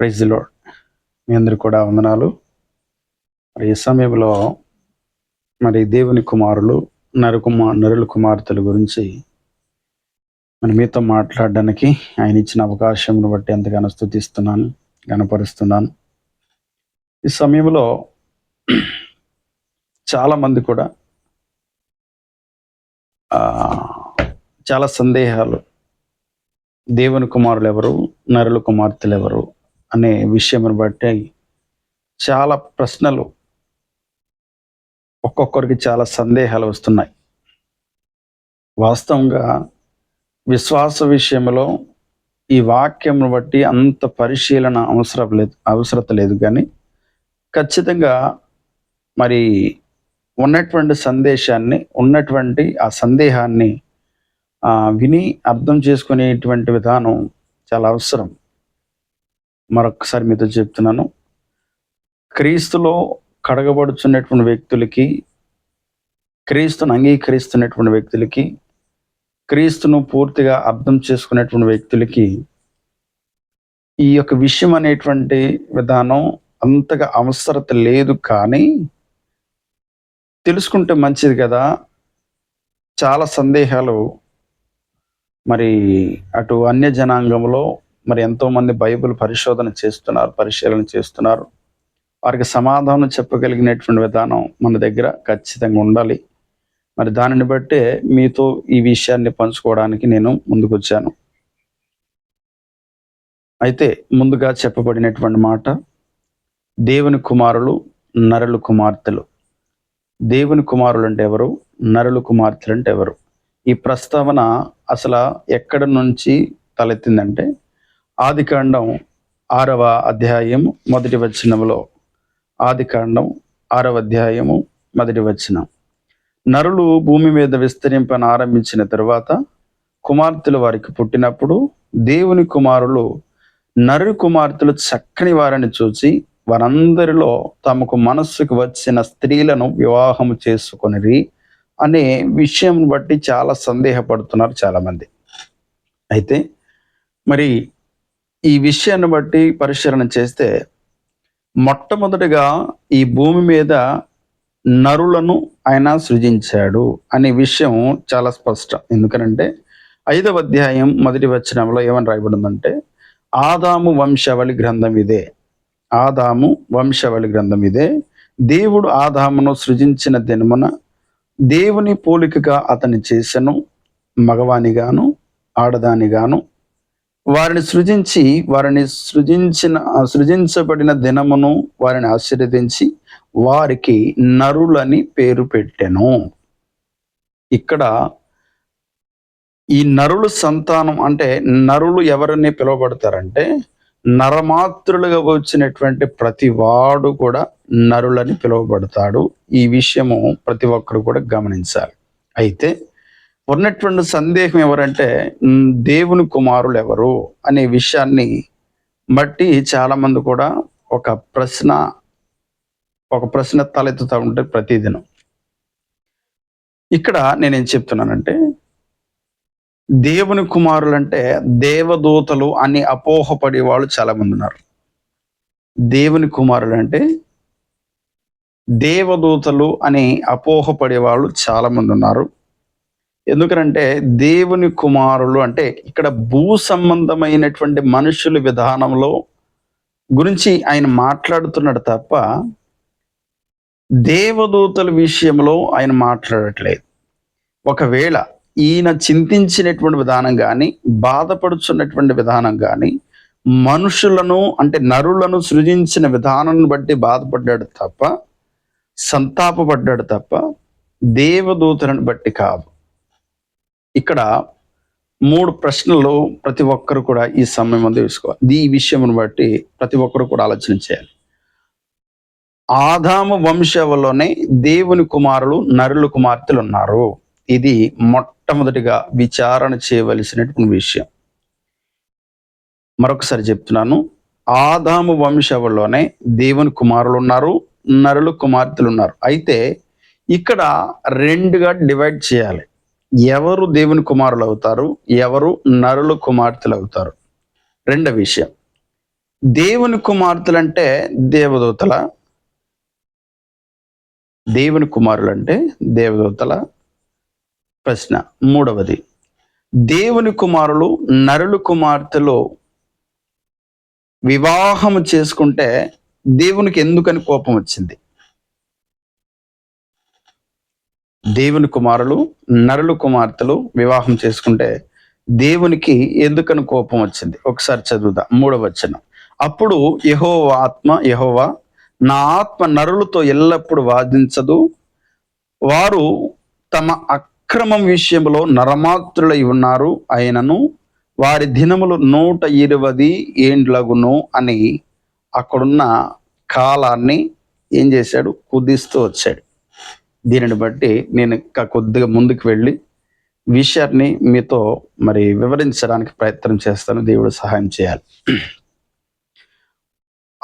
ప్రైజ్లో మీ అందరికి కూడా వందనాలు. మరి ఈ సమయంలో మరి దేవుని కుమారులు నరుకుమా నరుల కుమార్తెల గురించి మరి మీతో మాట్లాడడానికి ఆయన ఇచ్చిన అవకాశంను బట్టి ఎంతగానో స్థుతిస్తున్నాను గనపరుస్తున్నాను ఈ సమయంలో చాలా మంది కూడా చాలా సందేహాలు. దేవుని కుమారులు ఎవరు? నరుల కుమార్తెలు ఎవరు? అనే విషయం బట్టి చాలా ప్రశ్నలు ఒక్కొక్కరికి చాలా సందేహాలు వస్తున్నాయి. వాస్తవంగా విశ్వాస విషయంలో ఈ వాక్యం బట్టి అంత పరిశీలన అవసరం లేదు అవసరత లేదు. కానీ ఖచ్చితంగా మరి ఉన్నటువంటి సందేశాన్ని ఉన్నటువంటి ఆ సందేహాన్ని విని అర్థం చేసుకునేటువంటి విధానం చాలా అవసరం. మరొకసారి మీతో చెప్తున్నాను. క్రీస్తులో కడగబడుచున్నటువంటి వ్యక్తులకి క్రీస్తును అంగీకరిస్తున్నటువంటి వ్యక్తులకి క్రీస్తును పూర్తిగా అర్థం చేసుకునేటువంటి వ్యక్తులకి ఈ యొక్క విషయం అనేటువంటి విధానం అంతగా అవసరత లేదు కానీ తెలుసుకుంటే మంచిది కదా. చాలా సందేహాలు మరి అటు అన్య జనాంగంలో మరి ఎంతో మంది బైబిల్ పరిశోధన చేస్తున్నారు పరిశీలన చేస్తున్నారు. వారికి సమాధానం చెప్పగలిగినటువంటి విధానం మన దగ్గర ఖచ్చితంగా ఉండాలి. మరి దానిని బట్టే మీతో ఈ విషయాన్ని పంచుకోవడానికి నేను ముందుకు వచ్చాను అయితే ముందుగా చెప్పబడినటువంటి మాట దేవుని కుమారులు నరులు కుమార్తెలు. దేవుని కుమారులు అంటే ఎవరు? నరులు కుమార్తెలు అంటే ఎవరు? ఈ ప్రస్తావన అసలు ఎక్కడి నుంచి తలెత్తిందంటే ఆదికాండం ఆరవ అధ్యాయము మొదటి వచనంలో ఆదికాండం ఆరవ అధ్యాయము మొదటి వచనం. నరులు భూమి మీద విస్తరింపన ఆరంభించిన తరువాత కుమార్తెలు వారికి పుట్టినప్పుడు దేవుని కుమారులు నరు కుమార్తెలు చక్కని వారిని చూచి వారందరిలో తమకు మనస్సుకు వచ్చిన స్త్రీలను వివాహం చేసుకొనిరి అనే విషయం బట్టి చాలా సందేహపడుతున్నారు చాలామంది. అయితే మరి ఈ విషయాన్ని బట్టి పరిశీలన చేస్తే మొట్టమొదటిగా ఈ భూమి మీద నరులను ఆయన సృజించాడు అనే విషయం చాలా స్పష్టం. ఎందుకనంటే ఐదవ అధ్యాయం మొదటి వచనంలో ఏమని రాయబడిందంటే ఆదాము వంశావళి గ్రంథం ఇదే. ఆదాము వంశావళి గ్రంథం ఇదే. దేవుడు ఆదామును సృజించిన దినమున దేవుని పోలికగా అతని చేసెను మగవానిగాను ఆడదానిగాను వారిని సృజించి వారిని సృజించిన సృజించబడిన దినమును వారిని ఆశీర్వదించి వారికి నరులని పేరు పెట్టెను. ఇక్కడ ఈ నరులు సంతానం అంటే నరులు ఎవరిని పిలువబడతారంటే నరమాతృలుగా వచ్చినటువంటి ప్రతి వాడు కూడా నరులని పిలువబడతాడు. ఈ విషయము ప్రతి ఒక్కరు కూడా గమనించాలి. అయితే ఉన్నటువంటి సందేహం ఎవరంటే దేవుని కుమారులు ఎవరు అనే విషయాన్ని బట్టి చాలా మంది కూడా ఒక ప్రశ్న ఒక ప్రశ్న తలెత్తుతూ ఉంటారు ప్రతిదినం. ఇక్కడ నేనేం చెప్తున్నానంటే దేవుని కుమారులు అంటే దేవదూతలు అని అపోహపడే వాళ్ళు చాలా మంది ఉన్నారు. దేవుని కుమారులు అంటే దేవదూతలు అని అపోహపడే వాళ్ళు చాలా మంది ఉన్నారు. ఎందుకంటే దేవుని కుమారులు అంటే ఇక్కడ భూ సంబంధమైనటువంటి మనుషుల విధానంలో గురించి ఆయన మాట్లాడుతున్నాడు తప్ప దేవదూతల విషయంలో ఆయన మాట్లాడట్లేదు. ఒకవేళ ఈయన చింతించినటువంటి విధానం కానీ బాధపడుచున్నటువంటి విధానం కానీ మనుషులను అంటే నరులను సృజించిన విధానాన్ని బట్టి బాధపడ్డాడు తప్ప సంతాపపడ్డాడు తప్ప దేవదూతలను బట్టి కాదు. ఇక్కడ మూడు ప్రశ్నలు ప్రతి ఒక్కరు కూడా ఈ సమయం ముందు తీసుకోవాలి ఈ విషయమును బట్టి ప్రతి ఒక్కరు కూడా ఆలోచన చేయాలి. ఆదాము వంశంలోనే దేవుని కుమారులు నరుల కుమార్తెలు ఉన్నారు. ఇది మొట్టమొదటిగా విచారణ చేయవలసినటువంటి విషయం. మరొకసారి చెప్తున్నాను. ఆదాము వంశంలోనే దేవుని కుమారులు ఉన్నారు నరులు కుమార్తెలు ఉన్నారు. అయితే ఇక్కడ రెండుగా డివైడ్ చేయాలి. ఎవరు దేవుని కుమారులు అవుతారు ఎవరు నరుల కుమార్తెలు అవుతారు రెండో విషయం. దేవుని కుమార్తెలు అంటే దేవదూతల? దేవుని కుమారులు అంటే దేవదూతల? ప్రశ్న మూడవది. దేవుని కుమారులు నరుల కుమార్తెలు వివాహం చేసుకుంటే దేవునికి ఎందుకని కోపం వచ్చింది? దేవుని కుమారులు నరులు కుమార్తెలు వివాహం చేసుకుంటే దేవునికి ఎందుకని కోపం వచ్చింది? ఒకసారి చదువుదా. మూడవ వచనం. అప్పుడు యహోవ ఆత్మ యహోవా నా ఆత్మ నరులతో ఎల్లప్పుడూ వాదించదు. వారు తమ అక్రమం విషయంలో నరమాత్రులై ఉన్నారు. ఆయనను వారి దినములు నూట ఇరవది ఏండ్లగును అని అక్కడున్న కాలాన్ని ఏం చేశాడు? కుదిస్తూ వచ్చాడు. దీనిని బట్టి నేను ఇంకా కొద్దిగా ముందుకు వెళ్ళి విషయాన్ని మీతో మరి వివరించడానికి ప్రయత్నం చేస్తాను. దేవుడు సహాయం చేయాలి.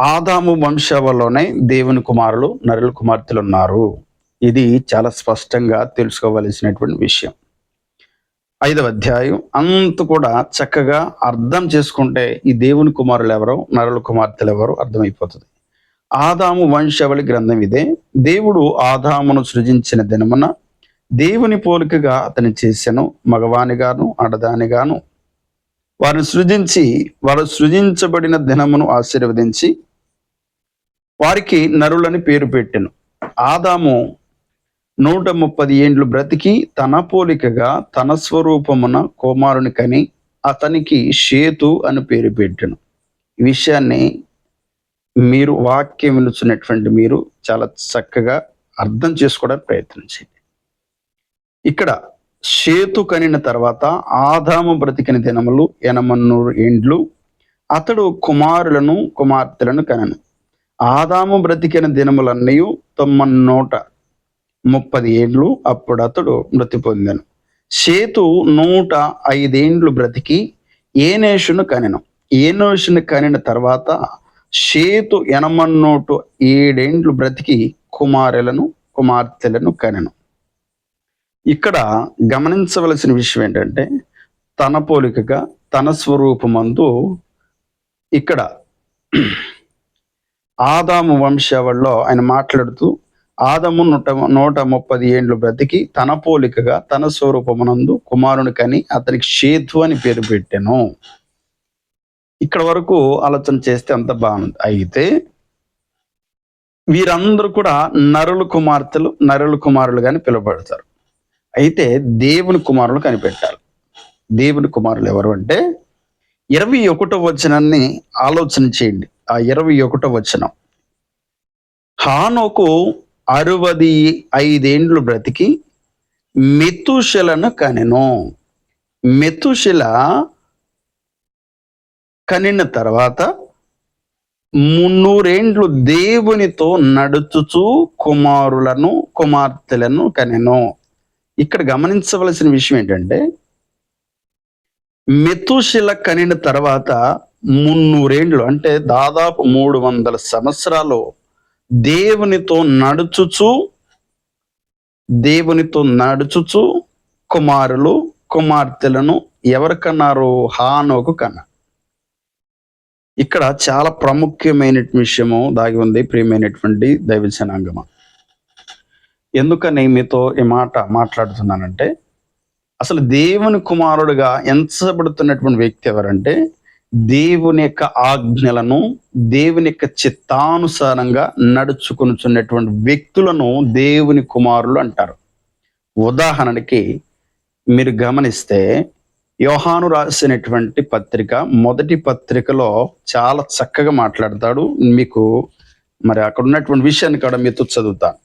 ఆదాము వంశవలోనే దేవుని కుమారులు నరుల కుమార్తెలు ఉన్నారు. ఇది చాలా స్పష్టంగా తెలుసుకోవలసినటువంటి విషయం. ఐదవ అధ్యాయం అంత కూడా చక్కగా అర్థం చేసుకుంటే ఈ దేవుని కుమారులు ఎవరో నరుల కుమార్తెలు ఎవరో అర్థమైపోతుంది. ఆదాము వంశావళి గ్రంథం ఇదే. దేవుడు ఆదామును సృజించిన దినమున దేవుని పోలికగా అతని చేశాను మగవానిగాను ఆడదానిగాను. వారిని సృజించి వారు సృజించబడిన దినమును ఆశీర్వదించి వారికి నరులని పేరు పెట్టాను. ఆదాము నూట ముప్పది ఏండ్లు బ్రతికి తన పోలికగా తన స్వరూపమున కుమారుని కని అతనికి షేతు అని పేరు పెట్టాను. ఈ విషయాన్ని మీరు వాక్యం వినుచున్నటువంటి మీరు చాలా చక్కగా అర్థం చేసుకోవడానికి ప్రయత్నించండి ఇక్కడ సేతు కనిన తర్వాత ఆదాము బ్రతికిన దినములు ఎనమన్నూరు ఏండ్లు. అతడు కుమారులను కుమార్తెలను కనను. ఆదాము బ్రతికిన దినములన్నీ నూట ముప్పది ఏండ్లు. అప్పుడు అతడు మృతి పొందాను. సేతు నూట ఐదేండ్లు బ్రతికి ఏనేషును కనెను. ఏనేషును కనిన తర్వాత షేతు ఎనమన్నోటు ఏడేండ్లు బ్రతికి కుమారులను కుమార్తెలను కనెను. ఇక్కడ గమనించవలసిన విషయం ఏంటంటే తన పోలికగా తన స్వరూపమందు ఇక్కడ ఆదాము వంశావళిలో ఆయన మాట్లాడుతూ ఆదము నూట నూట ముప్పది ఏండ్లు బ్రతికి తన పోలికగా తన స్వరూపమునందు కుమారుని కని అతనికి షేతు అని పేరు పెట్టాను. ఇక్కడ వరకు ఆలోచన చేస్తే అంత బాగుంది. అయితే వీరందరూ కూడా నరుల కుమార్తెలు నరుల కుమారులు కానీ పిలువబడతారు. అయితే దేవుని కుమారులు కనిపెట్టారు. దేవుని కుమారులు ఎవరు అంటే ఇరవై ఒకటో వచనాన్ని ఆలోచన చేయండి. ఆ ఇరవై ఒకటో వచనం. హానోకు అరవది ఐదేండ్లు బ్రతికి మెతుశలను కనెను. మెతుశిల కనిన తర్వాత మున్నూరేండ్లు దేవునితో నడుచుచు కుమారులను కుమార్తెలను కనెను. ఇక్కడ గమనించవలసిన విషయం ఏంటంటే మెతుశిల కనిన తర్వాత మున్నూరేండ్లు అంటే దాదాపు మూడు వందల సంవత్సరాలు దేవునితో నడుచుచు దేవునితో నడుచుచు కుమారులు కుమార్తెలను ఎవరికన్నారు హానోకు కన్నారు. ఇక్కడ చాలా ప్రాముఖ్యమైన విషయము దాగి ఉంది ప్రియమైనటువంటి దైవ జనాంగమ. ఎందుకని మీతో ఈ మాట మాట్లాడుతున్నానంటే అసలు దేవుని కుమారుడుగా ఎంచబడుతున్నటువంటి వ్యక్తి ఎవరంటే దేవుని యొక్క ఆజ్ఞలను దేవుని యొక్క చిత్తానుసారంగా నడుచుకొనుచున్నటువంటి వ్యక్తులను దేవుని కుమారులు అంటారు. ఉదాహరణకి మీరు గమనిస్తే యోహాను రాసినటువంటి పత్రిక మొదటి పత్రికలో చాలా చక్కగా మాట్లాడతాడు. మీకు మరి అక్కడ ఉన్నటువంటి విషయాన్ని కూడా మీతో చదువుతాను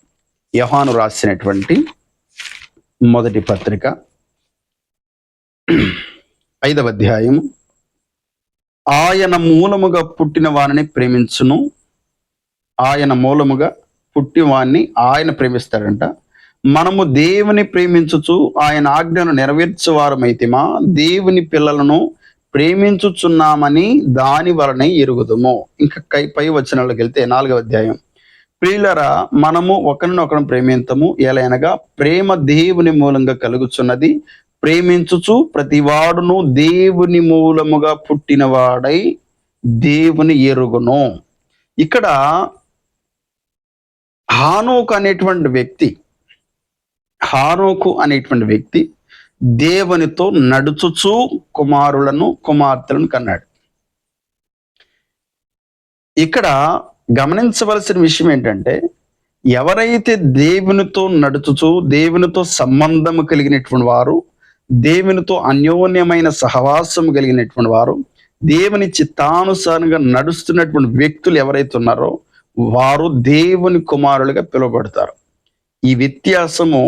యోహాను రాసినటువంటి మొదటి పత్రిక. ఐదవ అధ్యాయం ఆయన మూలముగా పుట్టిన వారిని ప్రేమించును. ఆయన మూలముగా పుట్టిన వారిని ఆయన ప్రేమిస్తాడంట. మనము దేవుని ప్రేమించుచు ఆయన ఆజ్ఞను నెరవేర్చువారమైతేమా? దేవుని పిల్లలను ప్రేమించుచున్నామని దాని వలనే ఎరుగుదుము. ఇంకా కై పై వచనాలకు వెళ్తే నాలుగవ అధ్యాయం. ప్రియులరా మనము ఒకరినొకరు ప్రేమింతము. ఎలైనగా ప్రేమ దేవుని మూలంగా కలుగుచున్నది. ప్రేమించుచు ప్రతివాడును దేవుని మూలముగా పుట్టినవాడై దేవుని ఎరుగును. ఇక్కడ హానుక్ అనేటువంటి వ్యక్తి హానోకు అనేటువంటి వ్యక్తి దేవునితో నడుచుచూ కుమారులను కుమార్తెలను కన్నాడు. ఇక్కడ గమనించవలసిన విషయం ఏంటంటే ఎవరైతే దేవునితో నడుచుచూ దేవునితో సంబంధము కలిగినటువంటి వారు దేవునితో అన్యోన్యమైన సహవాసం కలిగినటువంటి వారు దేవుని చిత్తానుసారంగా నడుస్తున్నటువంటి వ్యక్తులు ఎవరైతే ఉన్నారో వారు దేవుని కుమారులుగా పిలువబడతారు. ఈ వ్యత్యాసము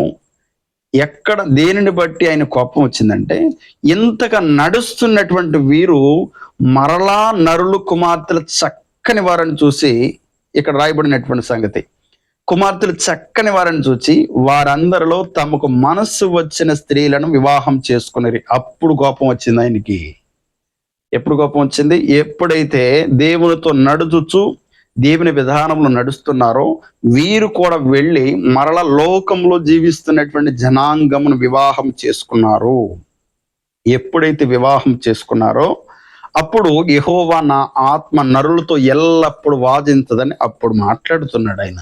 ఎక్కడ దేనిని బట్టి ఆయన కోపం వచ్చిందంటే ఇంతగా నడుస్తున్నటువంటి వీరు మరలా నరులు కుమార్తెలు చక్కని వారని చూసి ఇక్కడ రాయబడినటువంటి సంగతి. కుమార్తెలు చక్కని వారని చూచి వారందరిలో తమకు మనస్సు వచ్చిన స్త్రీలను వివాహం చేసుకునేది అప్పుడు కోపం వచ్చింది ఆయనకి. ఎప్పుడు కోపం వచ్చింది? ఎప్పుడైతే దేవునితో నడుచుచు దేవుని విధానంలో నడుస్తున్నారో వీరు కూడా వెళ్ళి మరల లోకంలో జీవిస్తున్నటువంటి జనాంగమును వివాహం చేసుకున్నారు. ఎప్పుడైతే వివాహం చేసుకున్నారో అప్పుడు యహోవా నా ఆత్మ నరులతో ఎల్లప్పుడు వాదించదని అప్పుడు మాట్లాడుతున్నాడు ఆయన.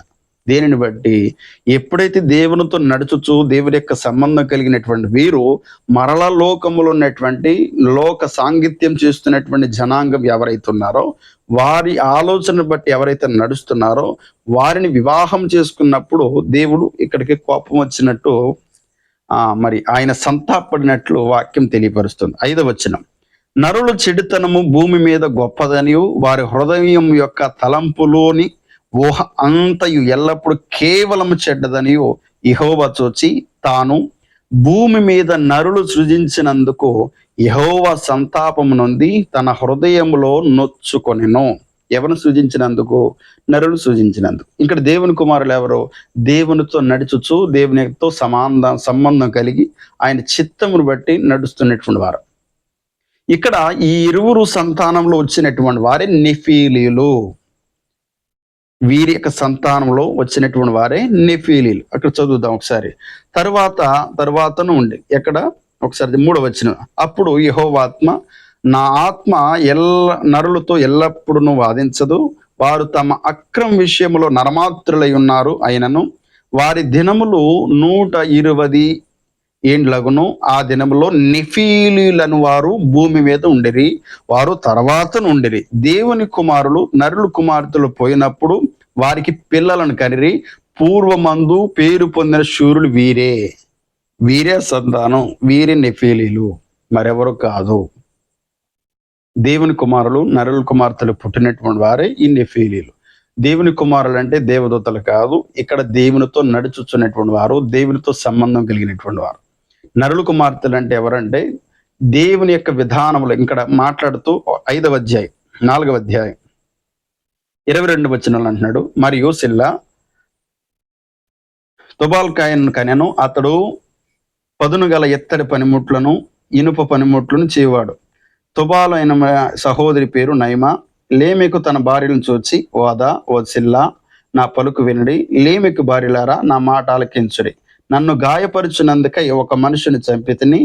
దేనిని బట్టి? ఎప్పుడైతే దేవునితో నడుచుచు దేవుని యొక్క సంబంధం కలిగినటువంటి వీరు మరల లోకములో ఉన్నటువంటి లోక సాంగిత్యం చేస్తున్నటువంటి జనాంగం ఎవరైతే ఉన్నారో వారి ఆలోచన బట్టి ఎవరైతే నడుస్తున్నారో వారిని వివాహం చేసుకున్నప్పుడు దేవుడు ఇక్కడికి కోపం వచ్చినట్టు ఆ మరి ఆయన సంతాపడినట్లు వాక్యం తెలియపరుస్తుంది. ఐదవ వచనం. నరుల చెడుతనము భూమి మీద గొప్పదనియు వారి హృదయం యొక్క తలంపులోని ఊహ అంతయు ఎల్లప్పుడూ కేవలం చెడ్డదనియో ఇహోవా చూచి తాను భూమి మీద నరులు సృజించినందుకు యహోవా సంతాపము నొంది తన హృదయంలో నొచ్చుకొనెను. ఎవరు సృజించినందుకు? నరులు సృజించినందుకు. ఇక్కడ దేవుని కుమారులు ఎవరు? దేవునితో నడుచుచు దేవునితో సమాన సంబంధం కలిగి ఆయన చిత్తమును బట్టి నడుస్తున్నటువంటి వారు. ఇక్కడ ఈ ఇరువురు సంతానంలో వచ్చినటువంటి వారే నిఫీలీలు. వీరి యొక్క సంతానంలో వచ్చినటువంటి వారే నెఫీలీలు. అక్కడ చదువుదాం ఒకసారి. తర్వాత తర్వాతను ఉండి ఎక్కడ? ఒకసారి మూడవ వచ్చిన. అప్పుడు యహోవాత్మ నా ఆత్మ ఎల్ల నరులతో ఎల్లప్పుడూ వాదించదు. వారు తమ అక్రమ విషయంలో నరమాత్రులై ఉన్నారు. అయినను వారి దినములు నూట ఇరవది ఏండ్లగును ఆ దినములో నిఫీలీలను వారు భూమి మీద ఉండిరి. వారు తర్వాత ఉండిరి. దేవుని కుమారులు నరులు కుమార్తెలు పోయినప్పుడు వారికి పిల్లలను కనిరి. పూర్వమందు పేరు పొందిన శూరులు వీరే. వీరే సంతానం వీరే నెఫీలీలు. మరెవరు కాదు. దేవుని కుమారులు నరుల కుమార్తెలు పుట్టినటువంటి వారే ఈ నెఫీలీలు. దేవుని కుమారులు అంటే దేవదూతలు కాదు. ఇక్కడ దేవునితో నడుచుచున్నటువంటి వారు దేవునితో సంబంధం కలిగినటువంటి వారు. నరుల కుమార్తెలు అంటే ఎవరంటే దేవుని యొక్క విధానములు. ఇక్కడ మాట్లాడుతూ ఐదవ అధ్యాయం నాలుగవ అధ్యాయం. ఇరవై రెండు వచనాలు అంటున్నాడు. మరియు సిల్లా తుబాల్కాయను కనెను అతడు పదును గల ఎత్తడి పనిముట్లను ఇనుప పనిముట్లను చేయవాడు. తుబాలు అయిన సహోదరి పేరు నైమా లేమెకు తన భార్యను చూచి ఓదా ఓ సిల్లా నా పలుకు వినడి. లేమెకు భార్యలారా నా మాట ఆలకించుడి నన్ను గాయపరుచునందుకై ఒక మనుషుని చంపితిని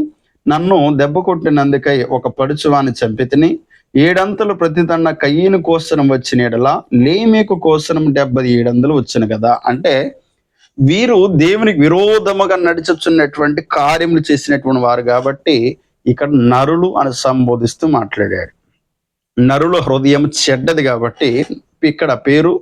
నన్ను దెబ్బ కొట్టినందుకై ఒక పడుచువాని చంపితిని ఏడంతలు ప్రతిదన్న కయ్యను కోసనం వచ్చిన ఎడలా లేమేకు కోసనం డెబ్బది ఏడంతలు వచ్చిన కదా అంటే వీరు దేవునికి విరోధముగా నడిచొచ్చున్నటువంటి కార్యములు చేసినటువంటి వారు కాబట్టి ఇక్కడ నరులు అని సంబోధిస్తూ మాట్లాడాడు నరుల హృదయం చెడ్డది కాబట్టి ఇక్కడ పేరు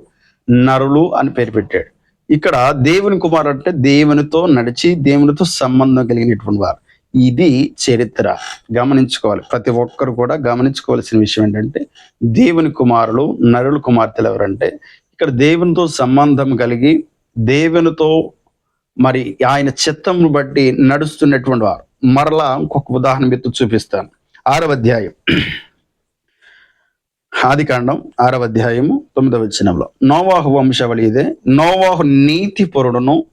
నరులు అని పేరు పెట్టాడు. ఇక్కడ దేవుని కుమారుడు అంటే దేవునితో నడిచి దేవునితో సంబంధం కలిగినటువంటి వారు. ఇది చరిత్ర. గమనించుకోవాలి. ప్రతి ఒక్కరు కూడా గమనించుకోవాల్సిన విషయం ఏంటంటే దేవుని కుమారులు నరుల కుమార్తెలు ఎవరంటే ఇక్కడ దేవునితో సంబంధం కలిగి దేవునితో మరి ఆయన చిత్తంను బట్టి నడుస్తున్నటువంటి వారు. మరలా ఇంకొక ఉదాహరణ మీద చూపిస్తాను. ఆరవ అధ్యాయం. ఆదికాండం ఆరవ అధ్యాయము తొమ్మిదవ వచనంలో. నోవాహు వంశావళి ఇదే. నోవాహు నీతి పొరుడును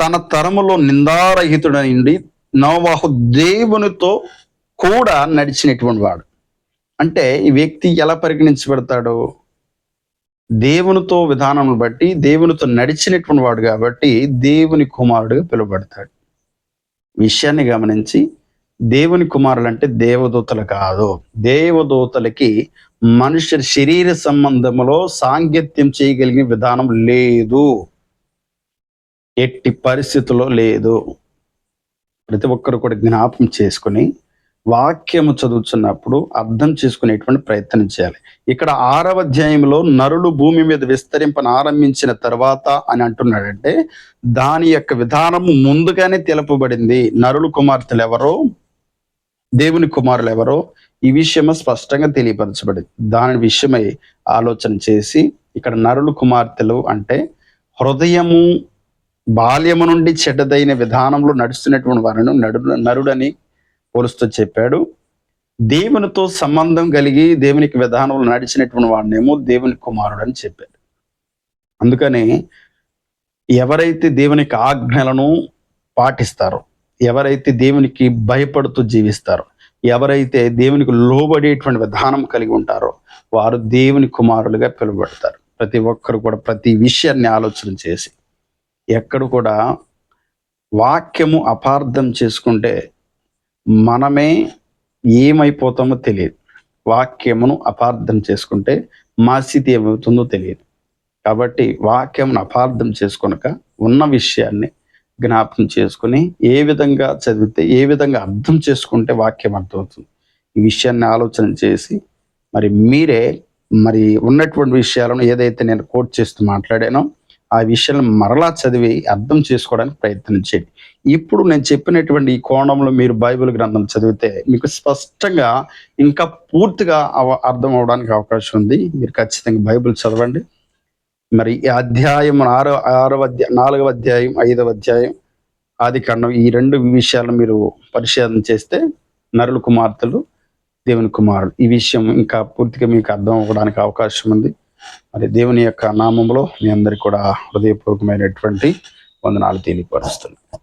తన తరములో నిందారహితుడైండి నోవాహు దేవునితో కూడా నడిచినటువంటి వాడు. అంటే ఈ వ్యక్తి ఎలా పరిగణించబడతాడు? దేవునితో విధానం బట్టి దేవునితో నడిచినటువంటి వాడు కాబట్టి దేవుని కుమారుడుగా పిలువబడతాడు. విషయాన్ని గమనించి దేవుని కుమారులు అంటే దేవదూతలు కాదు. దేవదూతలకి మనుష్య శరీర సంబంధములో సాంగత్యం చేయగలిగిన విధానం లేదు. ఎట్టి పరిస్థితుల్లో లేదు. ప్రతి ఒక్కరు కూడా జ్ఞాపం చేసుకుని వాక్యము చదువుతున్నప్పుడు అర్థం చేసుకునేటువంటి ప్రయత్నం చేయాలి. ఇక్కడ ఆరవ అధ్యాయంలో నరులు భూమి మీద విస్తరింపన ఆరంభించిన తర్వాత అని అంటున్నాడంటే దాని యొక్క విధానము ముందుగానే తెలుపబడింది. నరులు కుమార్తెలు ఎవరో? దేవుని కుమారులు ఎవరో ఈ విషయము స్పష్టంగా తెలియపరచబడింది. దాని విషయమై ఆలోచన చేసి ఇక్కడ నరులు కుమార్తెలు అంటే హృదయము బాల్యము నుండి చెడ్డదైన విధానంలో నడుస్తున్నటువంటి వారిని నడు నరుడని పోలుస్తూ చెప్పాడు. దేవునితో సంబంధం కలిగి దేవునికి విధానంలో నడిచినటువంటి వాడినేమో దేవుని కుమారుడు అని చెప్పాడు. అందుకని ఎవరైతే దేవునికి ఆజ్ఞలను పాటిస్తారో ఎవరైతే దేవునికి భయపడుతూ జీవిస్తారో ఎవరైతే దేవునికి లోబడేటువంటి విధానం కలిగి ఉంటారో వారు దేవుని కుమారులుగా పిలువబడతారు. ప్రతి ఒక్కరు కూడా ప్రతి విషయాన్ని ఆలోచన చేసి ఎక్కడ కూడా వాక్యము అపార్థం చేసుకుంటే మనమే ఏమైపోతామో తెలియదు. వాక్యమును అపార్థం చేసుకుంటే మా స్థితి ఏమవుతుందో తెలియదు. కాబట్టి వాక్యమును అపార్థం చేసుకొనక ఉన్న విషయాన్ని జ్ఞాపకం చేసుకుని ఏ విధంగా చదివితే ఏ విధంగా అర్థం చేసుకుంటే వాక్యం అర్థమవుతుంది. ఈ విషయాన్ని ఆలోచన చేసి మరి మీరే మరి ఉన్నటువంటి విషయాలను ఏదైతే నేను కోట్ చేస్తూ మాట్లాడానో ఆ విషయాలను మరలా చదివి అర్థం చేసుకోవడానికి ప్రయత్నించండి ఇప్పుడు నేను చెప్పినటువంటి ఈ కోణంలో మీరు బైబిల్ గ్రంథం చదివితే మీకు స్పష్టంగా ఇంకా పూర్తిగా అవ- అర్థం అవడానికి అవకాశం ఉంది. మీరు ఖచ్చితంగా బైబిల్ చదవండి. మరి ఈ అధ్యాయం ఆరో ఆరవ అధ్యాయం నాలుగవ అధ్యాయం ఐదవ అధ్యాయం ఆది కాండం ఈ రెండు విషయాలు మీరు పరిశీలన చేస్తే నరుల కుమార్తెలు దేవుని కుమారుడు ఈ విషయం ఇంకా పూర్తిగా మీకు అర్థం అవ్వడానికి అవకాశం ఉంది. మరి దేవుని యొక్క నామంలో మీ అందరికి కూడా హృదయపూర్వకమైనటువంటి వందనాలు తెలియపరుస్తున్నాను.